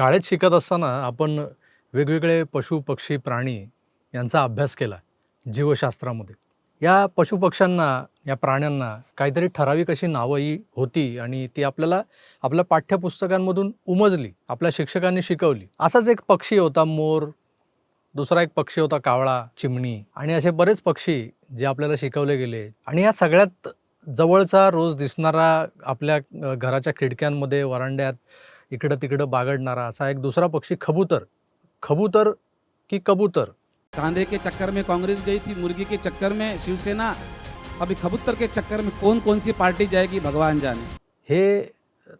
शाळेत शिकत असताना आपण वेगवेगळे पशु पक्षी प्राणी यांचा अभ्यास केला जीवशास्त्रामध्ये. या पशुपक्ष्यांना या प्राण्यांना काहीतरी ठराविक अशी नावंही होती आणि ती आपल्याला आपल्या पाठ्यपुस्तकांमधून उमजली आपल्या शिक्षकांनी शिकवली. असाच एक पक्षी होता मोर दुसरा एक पक्षी होता कावळा चिमणी आणि असे बरेच पक्षी जे आपल्याला शिकवले गेले. आणि या सगळ्यात जवळचा रोज दिसणारा आपल्या घराच्या खिडक्यांमध्ये वरांड्यात इकडं तिकडं बागडणारा असा एक दुसरा पक्षी खबूतर खबूतर की कबूतर? कांधे के चक्कर में कांग्रेस गई थी मुर्गी के चक्कर में शिवसेना। अभी खबूतर के चक्कर में कौन कौन सी पार्टी जाएगी भगवान जाने? हे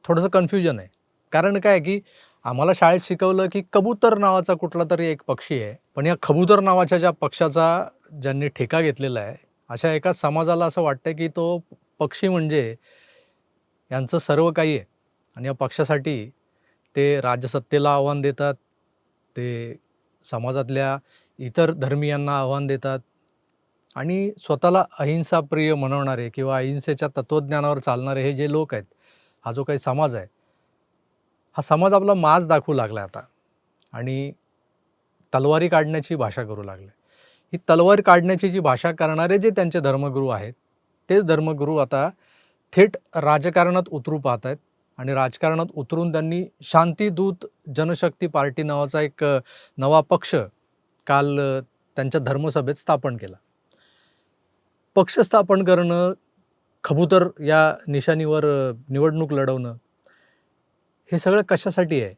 थोडंसं कन्फ्युजन आहे. कारण काय की आम्हाला शाळेत शिकवलं की कबूतर नावाचा कुठला तरी एक पक्षी आहे. पण या खबूतर नावाच्या ज्या पक्षाचा ज्यांनी ठेका घेतलेला आहे अशा एका समाजाला असं वाटतं की तो पक्षी म्हणजे यांचं सर्व काही आहे. आणि या पक्षासाठी ते राज्यसत्तेला आव्हान देतात ते समाजातल्या इतर धर्मियांना आव्हान देतात आणि स्वतःला अहिंसाप्रिय म्हणवणारे किंवा अहिंसेच्या तत्त्वज्ञानावर चालणारे हे जे लोक आहेत हा जो काही समाज आहे हा समाज आपला माज दाखवू लागला आता आणि तलवारी काढण्याची भाषा करू लागले ही तलवार काढण्याची जी भाषा करणारे जे त्यांचे धर्मगुरू आहेत तेच धर्मगुरू आता थेट राजकारणात उतरू पाहत आहेत. आणि राजकारणात उतरून त्यांनी शांतीदूत जनशक्ती पार्टी नावाचा एक नवा पक्ष काल त्यांच्या धर्मसभेत स्थापन केला. पक्ष स्थापन करणं खबूतर या निशाणीवर निवडणूक लढवणं हे सगळं कशासाठी आहे?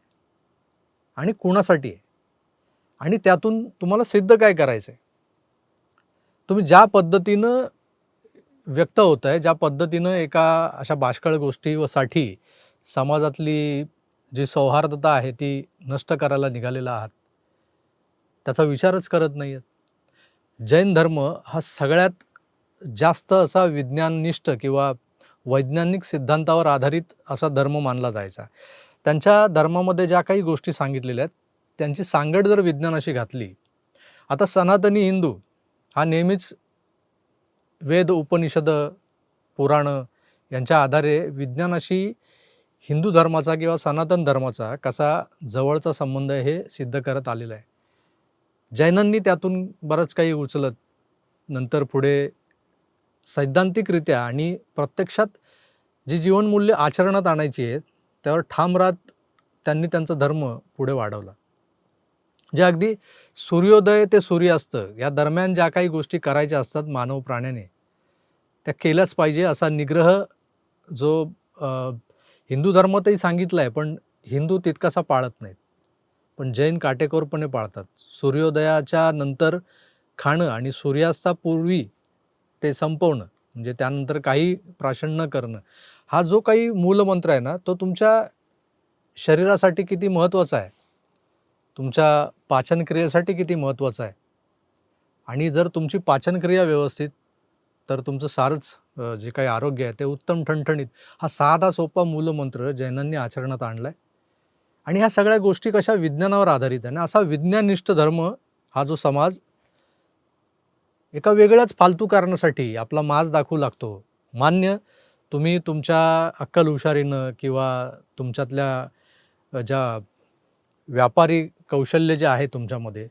आणि कोणासाठी आहे? आणि त्यातून तुम्हाला सिद्ध काय करायचं आहे तुम्ही ज्या पद्धतीनं व्यक्त होत आहे ज्या पद्धतीनं एका अशा बाष्कळ गोष्टीसाठी समाजातली जी सौहार्दता आहे ती नष्ट करायला निघालेला आहात त्याचा विचारच करत नाही आहेत जैन धर्म हा सगळ्यात जास्त असा विज्ञाननिष्ठ किंवा वैज्ञानिक सिद्धांतावर आधारित असा धर्म मानला जायचा. त्यांच्या धर्मामध्ये ज्या काही गोष्टी सांगितलेल्या आहेत त्यांची सांगड जर विज्ञानाशी घातली आता सनातनी हिंदू हा नेहमीच वेद उपनिषद पुराणं यांच्या आधारे विज्ञानाशी हिंदू धर्माचा किंवा सनातन धर्माचा कसा जवळचा संबंध हे सिद्ध करत आलेला आहे. जैनांनी त्यातून बरंच काही उचलत नंतर पुढे सैद्धांतिकरित्या आणि प्रत्यक्षात जी जीवनमूल्य आचरणात आणायची आहेत त्यावर ठाम राहत त्यांनी त्यांचा धर्म पुढे वाढवला. जे अगदी सूर्योदय ते सूर्यास्त या दरम्यान ज्या काही गोष्टी करायच्या असतात मानव प्राण्याने त्या केल्याच पाहिजे असा निग्रह जो हिंदू धर्मातही सांगितला आहे पण हिंदू तितकासा पाळत नाहीत. पण जैन काटेकोरपणे पाळतात. सूर्योदयाच्या नंतर खाणं आणि सूर्यास्तापूर्वी ते संपवणं म्हणजे त्यानंतर काही प्राशन न करणं हा जो काही मूलमंत्र आहे ना तो तुमच्या शरीरासाठी किती महत्त्वाचा आहे? तुमच्या पाचनक्रियेसाठी किती महत्त्वाचा आहे? आणि जर तुमची पाचनक्रिया व्यवस्थित तर तुमचं सारंच जे काही आरोग्य आहे ते उत्तम ठणठणीत. हा साधा सोपा मूलमंत्र जैनांनी आचरणात आणला आहे आणि ह्या सगळ्या गोष्टी कशा विज्ञानावर आधारित आहे ना असा विज्ञाननिष्ठ धर्म हा जो समाज एका वेगळ्याच फालतू कारणासाठी आपला माज दाखवू लागतो. मान्य तुम्ही तुमच्या अक्कल हुशारीनं किंवा तुमच्यातल्या ज्या व्यापारी कौशल्य जे आहे तुमच्यामध्ये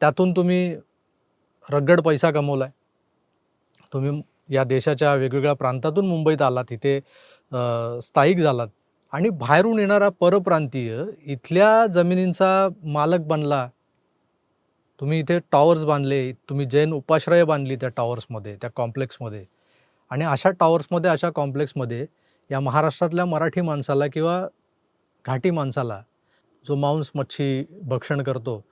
त्यातून तुम्ही रगड पैसा कमवला आहे तुम्ही या देशाच्या वेगवेगळ्या प्रांतातून मुंबईत आला तिथे स्थायिक झालात. आणि बाहेरून येणारा परप्रांतीय इथल्या जमिनींचा मालक बनला. तुम्ही इथे टॉवर्स बांधले तुम्ही जैन उपाश्रय बांधली त्या टॉवर्समध्ये त्या कॉम्प्लेक्समध्ये. आणि अशा टॉवर्समध्ये अशा कॉम्प्लेक्समध्ये या महाराष्ट्रातल्या मराठी माणसाला किंवा घाटी माणसाला जो मांस मच्छी भक्षण करतो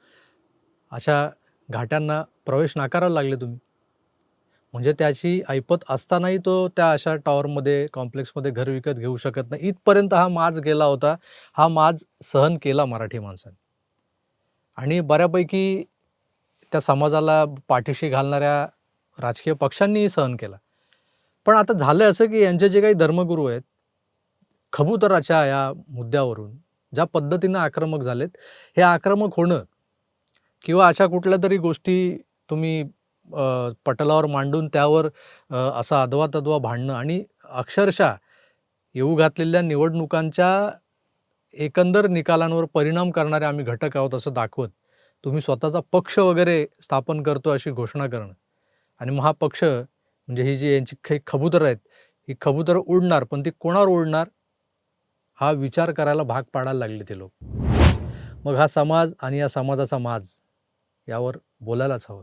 अशा घाट्यांना प्रवेश नाकारायला लागले तुम्ही. म्हणजे त्याची ऐपत असतानाही तो त्या अशा टॉवरमध्ये कॉम्प्लेक्समध्ये घर विकत घेऊ शकत नाही. इथपर्यंत हा माज गेला होता. हा माज सहन केला मराठी माणसाने. आणि बऱ्यापैकी त्या समाजाला पाठीशी घालणाऱ्या राजकीय पक्षांनीही सहन केला. पण आता झालं असं की यांचे जे काही धर्मगुरू आहेत खबुतराच्या या मुद्द्यावरून ज्या पद्धतीनं आक्रमक झालेत हे आक्रमक होणं किंवा अशा कुठल्या तरी गोष्टी तुम्ही पटलावर मांडून त्यावर असा अदवा तद्वा भांडणं आणि अक्षरशः येऊ घातलेल्या निवडणुकांच्या एकंदर निकालांवर परिणाम करणारे आम्ही घटक आहोत असं दाखवत तुम्ही स्वतःचा पक्ष वगैरे स्थापन करतो अशी घोषणा करणं. आणि मग हा पक्ष म्हणजे ही जी यांची काही खबुतरं आहेत ही खबुतरं उडणार पण ती कोणावर उडणार? हा विचार करायला भाग पाडायला लागले ते लोक. मग हा समाज आणि या समाजाचा माज यावर बोलायलाच हवं.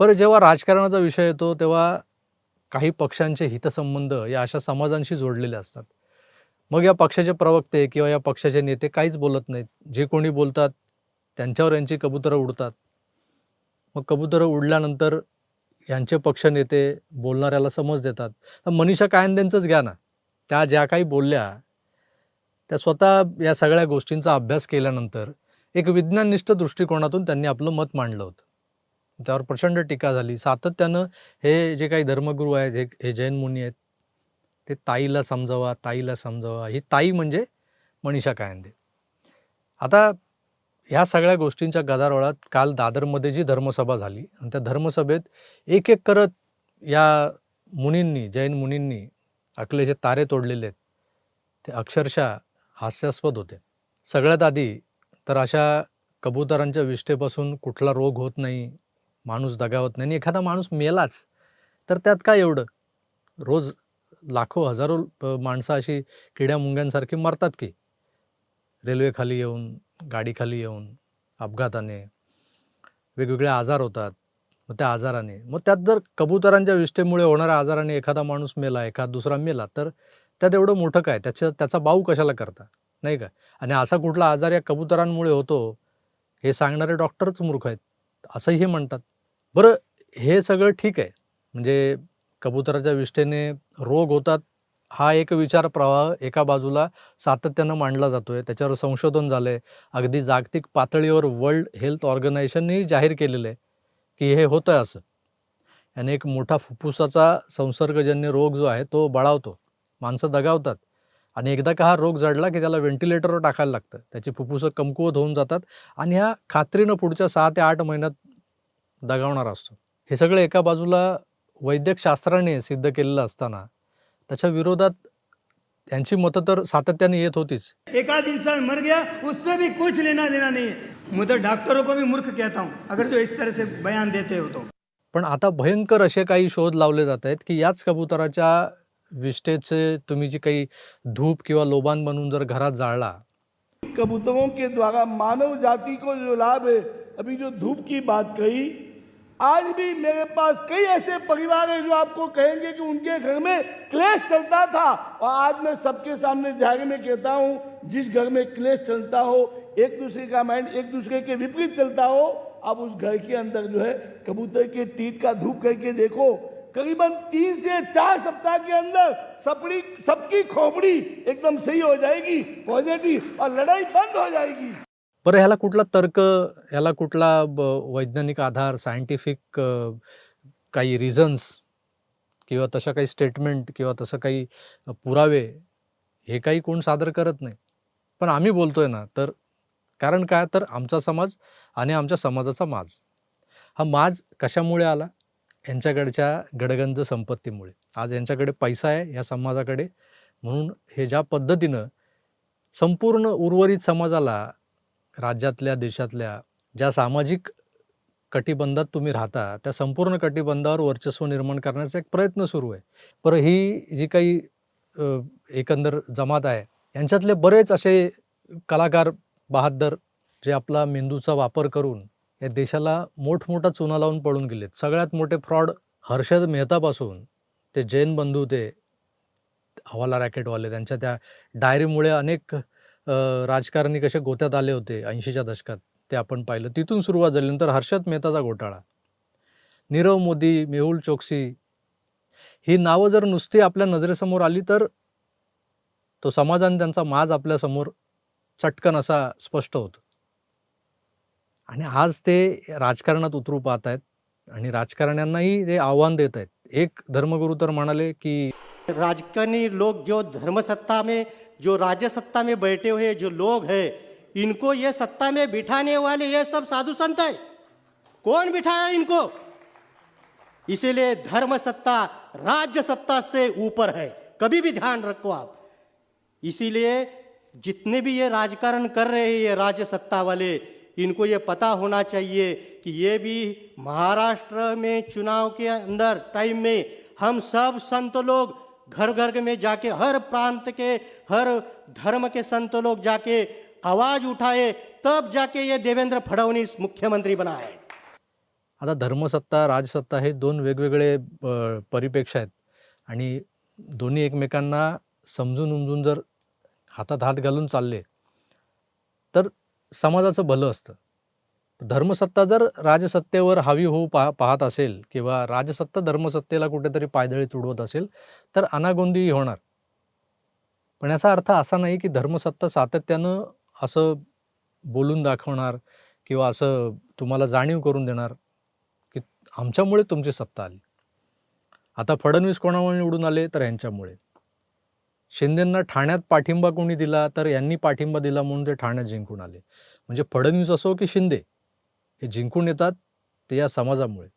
बरं जेव्हा राजकारणाचा विषय येतो तेव्हा काही पक्षांचे हितसंबंध या अशा समाजांशी जोडलेले असतात. मग या पक्षाचे प्रवक्ते किंवा या पक्षाचे नेते काहीच बोलत नाहीत. जे कोणी बोलतात त्यांच्यावर यांची कबुतरं उडतात. मग कबुतरं उडल्यानंतर यांचे पक्ष नेते बोलणाऱ्याला समज देतात. तर मनीषा कायंदेंचंच घ्या ना. त्या ज्या काही बोलल्या त्या स्वतः या सगळ्या गोष्टींचा अभ्यास केल्यानंतर एक विज्ञाननिष्ठ दृष्टिकोनातून त्यांनी आपलं मत मांडलं होतं. त्यावर प्रचंड टीका झाली. सातत्यानं हे जे काही धर्मगुरू आहेत हे हे जैन मुनी आहेत ते ताईला समजावा ताईला समजावा. ही ताई म्हणजे मनीषा कायंदे. आता ह्या सगळ्या गोष्टींच्या गदारोळात काल दादरमध्ये जी धर्मसभा झाली आणि त्या धर्मसभेत एक एक करत या मुनींनी जैन मुनींनी आपले जे तारे तोडलेले आहेत ते अक्षरशः हास्यास्पद होते. सगळ्यात आधी तर अशा कबुतरांच्या विष्ठेपासून कुठला रोग होत नाही माणूस दगावत नाही आणि एखादा माणूस मेलाच तर त्यात काय एवढं? रोज लाखो हजारो माणसं अशी किड्या मुंग्यांसारखी मरतात की. रेल्वेखाली येऊन गाडीखाली येऊन अपघाताने वेगवेगळे आजार होतात. मग त्या आजाराने मग त्यात जर कबुतरांच्या विष्ठेमुळे होणाऱ्या आजाराने एखादा माणूस मेला एखादा दुसरा मेला तर त्यात एवढं मोठं काय? त्याच्या त्याचा बाऊ कशाला करता? नाही का? आणि असा कुठला आजार या कबुतरांमुळे होतो हे सांगणारे डॉक्टरच मूर्ख आहेत. असंही हे म्हणतात. बरं हे सगळं ठीक आहे. म्हणजे कबुतराच्या विष्ठेने रोग होतात हा एक विचार प्रवाह एका बाजूला सातत्यानं मांडला जातो आहे त्याच्यावर संशोधन झालं आहे अगदी जागतिक पातळीवर वर्ल्ड हेल्थ ऑर्गनायझेशनने जाहीर केलेलं आहे की हे होतं आहे असं. याने एक मोठा फुफ्फुसाचा संसर्गजन्य रोग जो आहे तो बळावतो. माणसं दगावतात. आणि एकदा का हा रोग जडला की त्याला व्हेंटिलेटरवर टाकायला लागतं. त्याची फुफ्फुसं कमकुवत होऊन जातात. आणि ह्या खात्रीनं पुढच्या सहा ते आठ महिन्यात दगावणार असतो. हे सगळं एका बाजूला वैद्यक शास्त्राने सिद्ध केलेलं असताना त्याच्या विरोधात त्यांची मतं तर सातत्याने येत होतीच. एक इंसान मर गया उससे भी कुछ लेना देना नहीं. है मैं तो डॉक्टरों को भी मूर्ख कहता हूँ अगर जो इस तरह से बयान देते हो तो. पण आता भयंकर असे काही शोध लावले जात आहेत की याच कबुतराच्या विष्ठेचे तुम्ही जी काही धूप किंवा लोबान बनवून जर घरात जाळला. कबूतरों के द्वारा मानव जाति को जो लाभ है अभी जो धूप की बात कही आज भी मेरे पास कई ऐसे परिवार हैं जो आपको कहेंगे कि उनके घर में क्लेश चलता था। और आज मैं सबके सामने ज़ाहिर में कहता हूँ, जिस घर में क्लेश चलता हो, एक दूसरे का माइंड एक दूसरे के विपरीत चलता हो, आप उस घर के अंदर जो है कबूतर के टीट का धूप करके देखो। करीबन तीन से चार सप्ताह के अंदर सबड़ी सबकी खोपड़ी एकदम सही हो जाएगी, पॉजिटिव, और लड़ाई बंद हो जाएगी। बरं ह्याला कुठला तर्क ह्याला कुठला ब- वैज्ञानिक आधार सायंटिफिक काही रिझन्स किंवा तशा काही स्टेटमेंट किंवा तसं काही पुरावे हे काही कोण सादर करत नाही. पण आम्ही बोलतोय ना तर कारण काय? तर आमचा समाज आणि आमच्या समाजाचा माज. हा माज कशामुळे आला? यांच्याकडच्या गडगंज संपत्तीमुळे. आज यांच्याकडे पैसा आहे या समाजाकडे. म्हणून हे ज्या पद्धतीनं संपूर्ण उर्वरित समाजाला राज्यातल्या देशातल्या ज्या सामाजिक कटिबंधात तुम्ही राहता त्या संपूर्ण कटिबंधावर वर्चस्व निर्माण करण्याचा एक प्रयत्न सुरू आहे. पर ही जी काही एकंदर जमात आहे यांच्यातले बरेच असे कलाकार बहादर जे आपला मेंदूचा वापर करून या देशाला मोठमोठा चुना लावून पळून गेलेत. सगळ्यात मोठे फ्रॉड हर्षद मेहतापासून ते जैन बंधू ते हवाला रॅकेटवाले त्यांच्या त्या डायरीमुळे अनेक राजकारणी कसे गोत्यात आले होते ऐंशीच्या दशकात ते आपण पाहिलं. तिथून सुरुवात झाली. नंतर हर्षद मेहताचा घोटाळा. नीरव मोदी मेहुल चोक्सी ही नावं जर नुसती आपल्या नजरेसमोर आली तर तो समाजाने त्यांचा माज आपल्यासमोर चटकन असा स्पष्ट होतो. आणि आज ते राजकारणात उतरू पाहत आहेत आणि राजकारण्यांनाही ते आव्हान देत आहेत. एक धर्मगुरू तर म्हणाले की राजकारणी लोक जो धर्मसत्ता में जो राज्य सत्ता में बैठे हुए, जो लोग हैं, इनको ये सत्ता में बिठाने वाले ये सब साधु संत है। कौन बिठाया इनको? इसीलिए धर्म सत्ता, राज्य सत्ता से ऊपर है। कभी भी ध्यान रखो आप। इसीलिए जितने भी ये राजकारण कर रहे हैं, ये राज्य सत्ता वाले, इनको ये पता होना चाहिए कि ये भी महाराष्ट्र में चुनाव के अंदर टाइम में हम सब संत लोग घर घर में जाके हर प्रांत के हर धर्म के संत लोग जाके आवाज उठाए तब जाके ये देवेंद्र फडणवीस मुख्यमंत्री बना है आता धर्मसत्ता राजसत्ता हे दोन वेगवेगळे परिपेक्ष आहेत. आणि दोन्ही एकमेकांना समजून उमजून जर हातात हात घालून चालले तर समाजाचं भलं असतं. धर्मसत्ता जर राजसत्तेवर हावी होऊ पा पाहत असेल किंवा राजसत्ता धर्मसत्तेला कुठेतरी पायदळी तुडवत असेल तर अनागोंदी होणार. पण याचा अर्थ असा नाही की धर्मसत्ता सातत्यानं असं बोलून दाखवणार किंवा असं तुम्हाला जाणीव करून देणार की आमच्यामुळे तुमची सत्ता आली. आता फडणवीस कोणामुळे निवडून आले? तर यांच्यामुळे. शिंदेंना ठाण्यात पाठिंबा कोणी दिला? तर यांनी पाठिंबा दिला म्हणून ते ठाण्यात जिंकून आले. म्हणजे फडणवीस असो की शिंदे हे जिंकून येतात ते या समाजामुळे.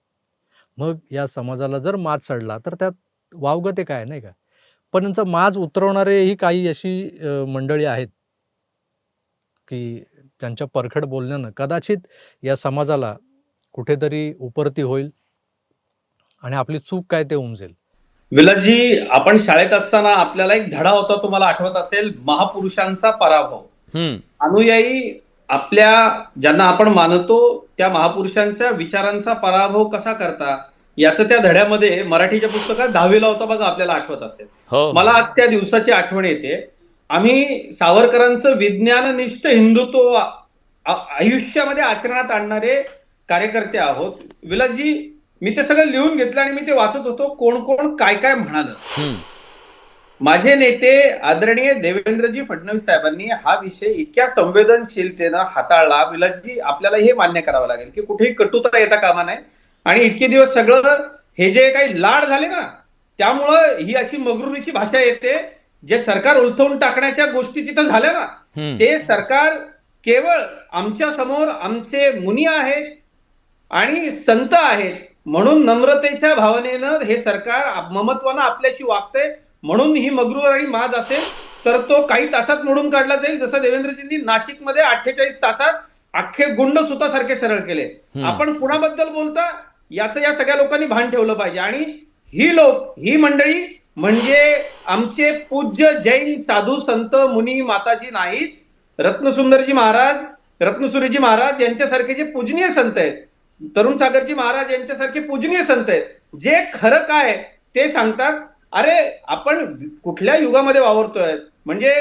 मग या समाजाला जर माज चढला तर त्यात वावगं ते काय नाही का? पण यांचा माज उतरवणारेही काही अशी मंडळी आहेत की त्यांच्या परखड बोलण्यानं कदाचित या समाजाला कुठेतरी उपरती होईल आणि आपली चूक काय ते उमजेल. विलासजी आपण शाळेत असताना आपल्याला एक धडा होता तुम्हाला आठवत असेल? महापुरुषांचा पराभव. अनुयायी आपल्या ज्यांना आपण मानतो त्या महापुरुषांच्या विचारांचा पराभव कसा करता याचं त्या धड्यामध्ये मराठीच्या पुस्तकात दहावीला होता बघा आपल्याला आठवत असेल. हो. मला आज त्या दिवसाची आठवण येते. आम्ही सावरकरांचं विज्ञाननिष्ठ हिंदुत्व आयुष्यामध्ये आचरणात आणणारे कार्यकर्ते आहोत. विलासजी मी ते सगळं लिहून घेतलं आणि मी ते वाचत होतो. कोण कोण काय काय म्हणालं. माझे नेते आदरणीय देवेंद्रजी फडणवीस साहेबांनी हा विषय इतक्या संवेदनशीलतेनं हाताळला. विलासजी आपल्याला हे मान्य करावं लागेल की कुठेही कटुता येता कामा नये. आणि इतके दिवस सगळं हे जे काही लाड झाले ना त्यामुळं ही अशी मगरुरीची भाषा येते. जे सरकार उलथवून टाकण्याच्या गोष्टी तिथं झाल्या ना ते सरकार केवळ आमच्यासमोर आमचे मुनी आहेत आणि संत आहेत. म्हणून नम्रतेच्या भावनेनं हे सरकार ममत्वानं आपल्याशी वागते म्हणून ही मगरूर आणि माज असेल तर तो काही तासात मोडून काढला जाईल. जसं देवेंद्रजींनी नाशिकमध्ये अठ्ठेचाळीस तासात अख्खे गुंड सुतासारखे सरळ केले. आपण कुणाबद्दल बोलता? याचं या सगळ्या लोकांनी भान ठेवलं पाहिजे. आणि ही लोक ही मंडळी म्हणजे आमचे पूज्य जैन साधू संत मुनी माताजी नाहीत. रत्नसुंदरजी महाराज रत्नसुरीजी महाराज यांच्यासारखे जे पूजनीय संत आहेत तरुण सागरजी महाराज यांच्यासारखे पूजनीय संत आहेत जे खरं काय ते सांगतात. अरे आपण कुठल्या युगामध्ये वावरतोय? म्हणजे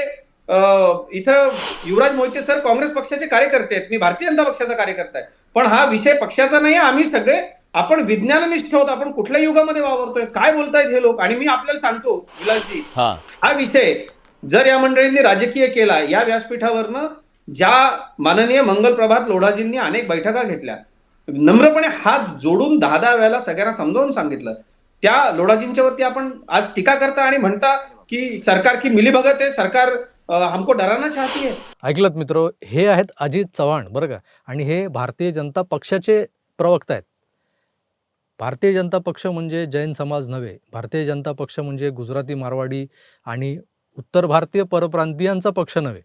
इथं युवराज मोहिते सर काँग्रेस पक्षाचे कार्यकर्ते आहेत. मी भारतीय जनता पक्षाचा कार्यकर्ता आहे. पण हा विषय पक्षाचा नाही आम्ही सगळे आपण विज्ञाननिष्ठ आहोत. आपण कुठल्या युगामध्ये वावरतोय? काय बोलतायत हे लोक? आणि मी आपल्याला सांगतो विलासजी हा. विषय जर या मंडळींनी राजकीय केला या व्यासपीठावरनं ज्या माननीय मंगलप्रभात लोढाजींनी अनेक बैठका घेतल्या नम्रपणे हात जोडून दहा दहा वेळेला सगळ्यांना समजावून सांगितलं. त्या लोढाजींच्या वरती आपण आज टीका करता आणि म्हणता की सरकार की मिलीभगत आहे सरकार हमको डराना चाहती है ऐकलत मित्र हे आहेत अजित चव्हाण बरं का? आणि हे भारतीय जनता पक्षाचे प्रवक्ता आहेत. भारतीय जनता पक्ष म्हणजे जैन समाज नव्हे. भारतीय जनता पक्ष म्हणजे गुजराती मारवाडी आणि उत्तर भारतीय परप्रांतीयांचा पक्ष नव्हे.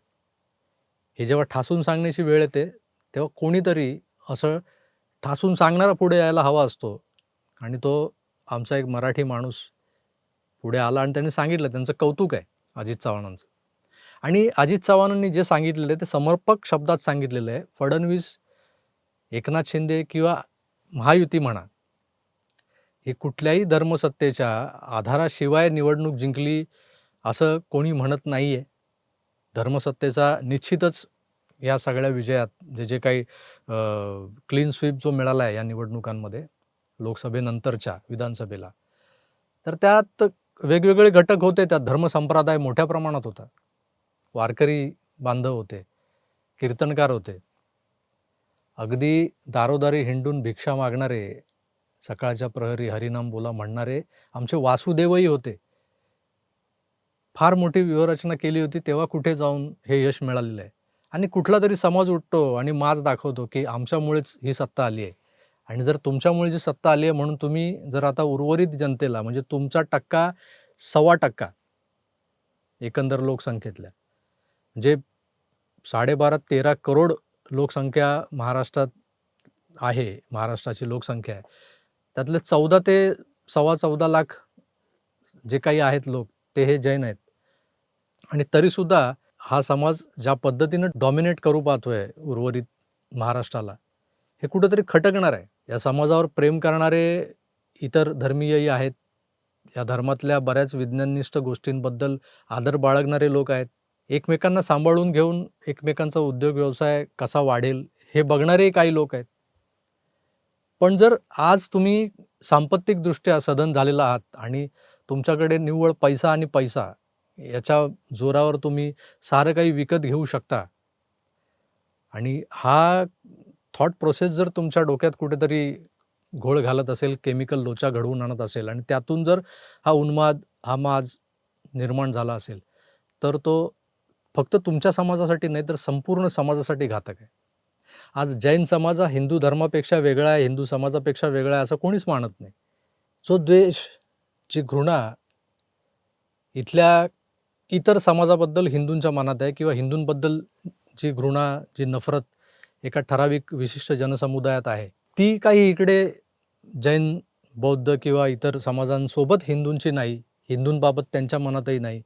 हे जेव्हा ठासून सांगण्याची वेळ येते तेव्हा कोणीतरी असं ठासून सांगणारा पुढे यायला हवा असतो. आणि तो आमचा एक मराठी माणूस पुढे आला आणि त्यांनी सांगितलं त्यांचं कौतुक आहे अजित चव्हाणांचं. आणि अजित चव्हाणांनी जे सांगितलेलं आहे ते समर्पक शब्दात सांगितलेलं आहे फडणवीस एकनाथ शिंदे किंवा महायुती म्हणा ही कुठल्याही धर्मसत्तेच्या आधाराशिवाय निवडणूक जिंकली असं कोणी म्हणत नाही आहे धर्मसत्तेचा निश्चितच या सगळ्या विजयात जे जे काही क्लीन स्वीप जो मिळाला आहे या निवडणुकांमध्ये लोकसभेनंतरच्या विधानसभेला. तर त्यात वेगवेगळे घटक होते त्यात धर्मसंप्रदाय मोठ्या प्रमाणात होता. वारकरी बांधव होते कीर्तनकार होते. अगदी दारोदारी हिंडून भिक्षा मागणारे सकाळच्या प्रहरी हरिनाम बोला म्हणणारे आमचे वासुदेवही होते. फार मोठी व्यूहरचना केली होती तेव्हा कुठे जाऊन हे यश मिळालेलं आहे? आणि कुठला तरी समाज उठतो आणि माज दाखवतो की आमच्यामुळेच ही सत्ता आली आहे. आणि जर तुमच्यामुळे जी सत्ता आली आहे म्हणून तुम्ही जर आता उर्वरित जनतेला म्हणजे तुमचा टक्का सव्वा टक्का एकंदर लोकसंख्येतल्या म्हणजे साडेबारा तेरा करोड लोकसंख्या महाराष्ट्रात आहे महाराष्ट्राची लोकसंख्या आहे त्यातले चौदा ते सव्वा चौदा लाख जे काही आहेत लोक ते हे जैन आहेत. आणि तरीसुद्धा हा समाज ज्या पद्धतीनं डॉमिनेट करू पाहतोय उर्वरित महाराष्ट्राला हे कुठंतरी खटकणार आहे. या समाजावर प्रेम करणारे इतर धर्मीयही आहेत. या धर्मातल्या बऱ्याच विज्ञानिष्ठ गोष्टींबद्दल आदर बाळगणारे लोक आहेत. एकमेकांना सांभाळून घेऊन एकमेकांचा उद्योग व्यवसाय कसा वाढेल हे बघणारे काही लोक आहेत. पण जर आज तुम्ही सांपत्तिकदृष्ट्या सदन झालेला आहात आणि तुमच्याकडे निव्वळ पैसा आणि पैसा याच्या जोरावर तुम्ही सारं काही विकत घेऊ शकता आणि हा थॉट प्रोसेस जर तुमच्या डोक्यात कुठेतरी घोळ घालत असेल केमिकल लोचा घडवून आणत असेल आणि त्यातून जर हा उन्माद हा माज निर्माण झाला असेल तर तो फक्त तुमच्या समाजासाठी नाही तर संपूर्ण समाजासाठी घातक आहे. आज जैन समाज हा हिंदू धर्मापेक्षा वेगळा आहे हिंदू समाजापेक्षा वेगळा आहे असं कोणीच मानत नाही. जो द्वेष जी घृणा इथल्या इतर समाजाबद्दल हिंदूंच्या मनात आहे किंवा हिंदूंबद्दल जी घृणा जी नफरत एका ठराविक विशिष्ट जनसमुदायात आहे. ती काही इकडे जैन बौद्ध किंवा इतर समाजांसोबत हिंदूंची नाही. हिंदूंबाबत त्यांच्या मनातही नाही.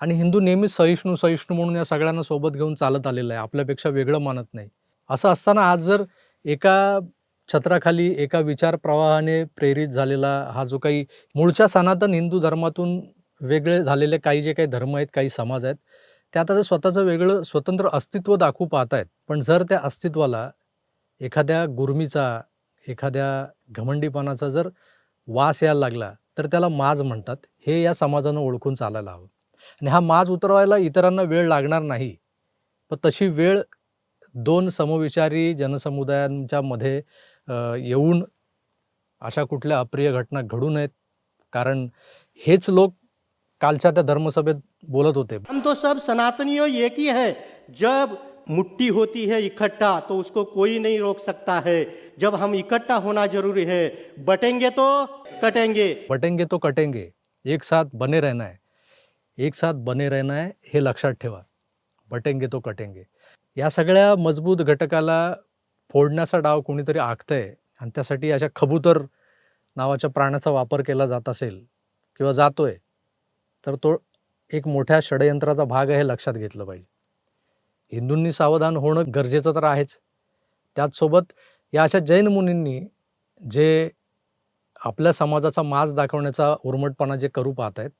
आणि हिंदू नेहमीच सहिष्णू सहिष्णू म्हणून या सगळ्यांना सोबत घेऊन चालत आलेलं आहे. आपल्यापेक्षा वेगळं मानत नाही. असं असताना आज जर एका छत्राखाली एका विचार प्रवाहाने प्रेरित झालेला हा जो काही मूळच्या सनातन हिंदू धर्मातून वेगळे झालेले काही जे काही धर्म आहेत काही समाज आहेत त्यात आता स्वतःचं वेगळं स्वतंत्र अस्तित्व दाखवू पाहत आहेत पण जर त्या अस्तित्वाला एखाद्या गुर्मीचा एखाद्या घमंडीपणाचा जर वास यायला लागला तर त्याला माज म्हणतात. हे या समाजानं ओळखून चालायला हवं. आणि हा माज उतरवायला इतरांना वेळ लागणार नाही. पण तशी वेळ दोन समविचारी जनसमुदायांच्या मध्ये येऊन अशा कुठल्या अप्रिय घटना घडू नयेत. कारण हेच लोक कालच्या त्या धर्मसभेत बोलत होते. हम तो सब सनातनियों एक ही है। जब मुट्ठी होती है इकट्ठा तो उसको कोई नहीं रोक सकता है। जब हम इकट्ठा होना जरूरी है बटेंगे तो कटेंगे। बटेंगे तो कटेंगे। एक साथ बने रहना है। एक साथ बने रहना है हे लक्षात ठेवा। बटेंगे तो कटेंगे। या सगळ्या मजबूत घटकाला फोडण्याचा डाव कोणीतरी आखतंय आणि त्यासाठी अशा खबूतर नावाच्या प्राण्याचा वापर केला जात असेल किंवा जातोय तर तो एक मोठ्या षडयंत्राचा भाग आहे हे लक्षात घेतलं पाहिजे. हिंदूंनी सावधान होणं गरजेचं तर आहेच. त्याचसोबत या अशा जैन मुनींनी जे आपल्या समाजाचा माज दाखवण्याचा उर्मटपणा जे करू पाहत आहेत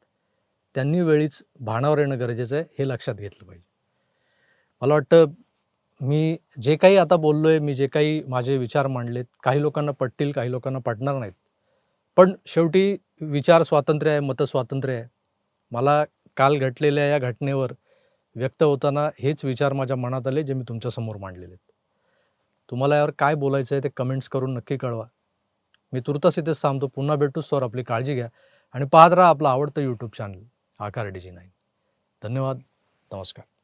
त्यांनी वेळीच भाणावर येणं गरजेचं आहे हे लक्षात घेतलं पाहिजे. मला वाटतं मी जे काही आता बोललो आहे मी जे काही माझे विचार मांडलेत काही लोकांना पटतील काही लोकांना पटणार नाहीत. पण शेवटी विचार स्वातंत्र्य आहे मतस्वातंत्र्य आहे. मला काल घडलेल्या या घटनेवर व्यक्त होताना हेच विचार माझ्या मनात आले जे मी तुमच्यासमोर मांडलेले आहेत. तुम्हाला यावर काय बोलायचं आहे ते कमेंट्स करून नक्की कळवा. मी तुर्तास इथेच थांबतो. पुन्हा भेटूच सर आपली काळजी घ्या. आणि पाहत राहा आपलं आवडतं यूट्यूब चॅनल आकार डीजी नाही नाईन धन्यवाद. नमस्कार.